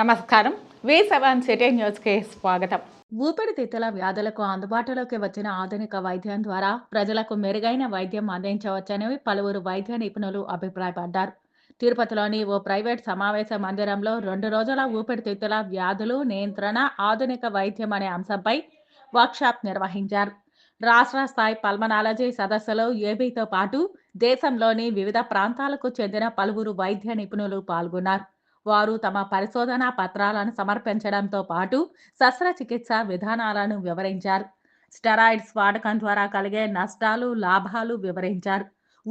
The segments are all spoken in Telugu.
నమస్కారం వే సెవెన్ సిటీ న్యూస్కి స్వాగతం ఊపిరితిత్తుల వ్యాధులకు అందుబాటులోకి వచ్చిన ఆధునిక వైద్యం ద్వారా ప్రజలకు మెరుగైన వైద్యం అందించవచ్చని పలువురు వైద్య నిపుణులు అభిప్రాయపడ్డారు తిరుపతిలోని ఓ ప్రైవేట్ సమావేశ మందిరంలో రెండు రోజుల ఊపిరితిత్తుల వ్యాధులు నియంత్రణ ఆధునిక వైద్యం అనే అంశంపై వర్క్షాప్ నిర్వహించారు రాష్ట్ర స్థాయి పల్మనాలజీ సదస్సులో ఏబీతో పాటు దేశంలోని వివిధ ప్రాంతాలకు చెందిన పలువురు వైద్య నిపుణులు పాల్గొన్నారు వారు తమ పరిశోధనా పత్రాలను సమర్పించడంతో పాటు శస్త్రచికిత్స విధానాలను వివరించారు స్టెరాయిడ్స్ వాడకం ద్వారా కలిగే నష్టాలు లాభాలు వివరించారు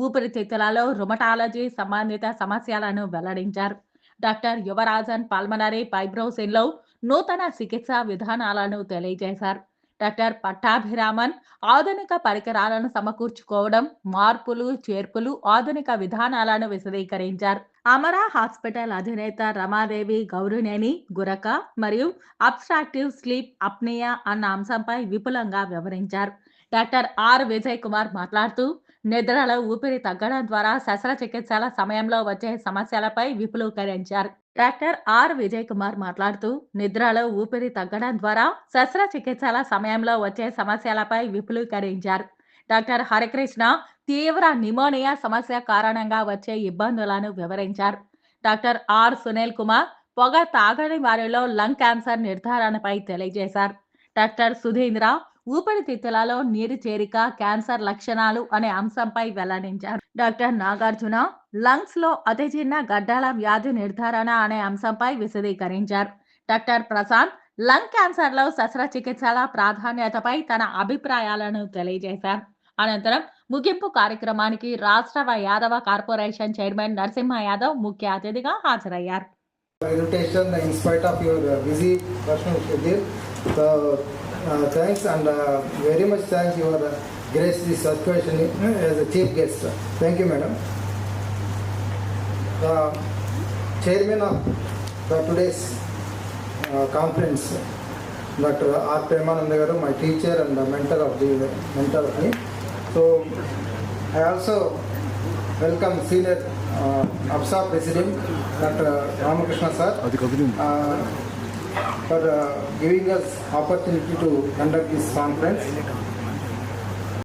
ఊపిరితిత్తులలో రుమటాలజీ సంబంధిత సమస్యలను వెల్లడించారు డాక్టర్ యువరాజన్ పల్మనరీ ఫైబ్రోసిన్లో నూతన చికిత్సా విధానాలను తెలియజేశారు డాక్టర్ పట్టాభిరామన్ ఆధునిక పరికరాలను సమకూర్చుకోవడం మార్పులు చేర్పులు ఆధునిక విధానాలను విశదీకరించారు అమరా హాస్పిటల్ అధినేత రమాదేవి గౌరినేని గురక మరియు అబ్స్ట్రాక్టివ్ స్లీప్ అప్నియా అన్న అంశంపై విపులంగా వివరించారు డాక్టర్ ఆర్ విజయ్ కుమార్ మాట్లాడుతూ నిద్రలో ఊపిరి తగ్గడం ద్వారా శస్త్రచికిత్సల సమయంలో వచ్చే సమస్యలపై విపులీకరించారు డాక్టర్ ఆర్ విజయ్ కుమార్ మాట్లాడుతూ నిద్రలో ఊపిరి తగ్గడం ద్వారా శస్త్రచికిత్సల సమయంలో వచ్చే సమస్యలపై విపులీకరించారు డాక్టర్ హరికృష్ణ తీవ్ర నిమోనియా సమస్య కారణంగా వచ్చే ఇబ్బందులను వివరించారు డాక్టర్ ఆర్ సునీల్ కుమార్ పొగ తాగని వారిలో లంగ్ క్యాన్సర్ నిర్ధారణపై తెలియజేశారు డాక్టర్ సుధీంద్ర ఊపిరితిత్తులలో నీరు చేరిక క్యాన్సర్ లక్షణాలు అనే అంశంపై వెల్లడించారు డాక్టర్ నాగార్జున లంగ్స్ లో అతి చిన్న గడ్డల వ్యాధి నిర్ధారణ అనే అంశంపై విశదీకరించారు డాక్టర్ ప్రశాంత్ లంగ్ క్యాన్సర్ లో శస్త్రచికిత్సల ప్రాధాన్యతపై తన అభిప్రాయాలను తెలియజేశారు అనంతరం ముగింపు కార్యక్రమానికి రాష్ట్ర యాదవ కార్పొరేషన్ చైర్మన్ నరసింహ యాదవ్ ముఖ్య అతిథిగా హాజరయ్యారు So uh, thanks and uh, very much thank your grace this occasion uh, as a chief guest. Thank you, madam. The chairman of today's conference, Dr. R. Premananda Garu, my teacher and mentor of me. So I also welcome senior APSA president, Dr. Ramakrishna sir for uh, giving us opportunity to conduct this conference.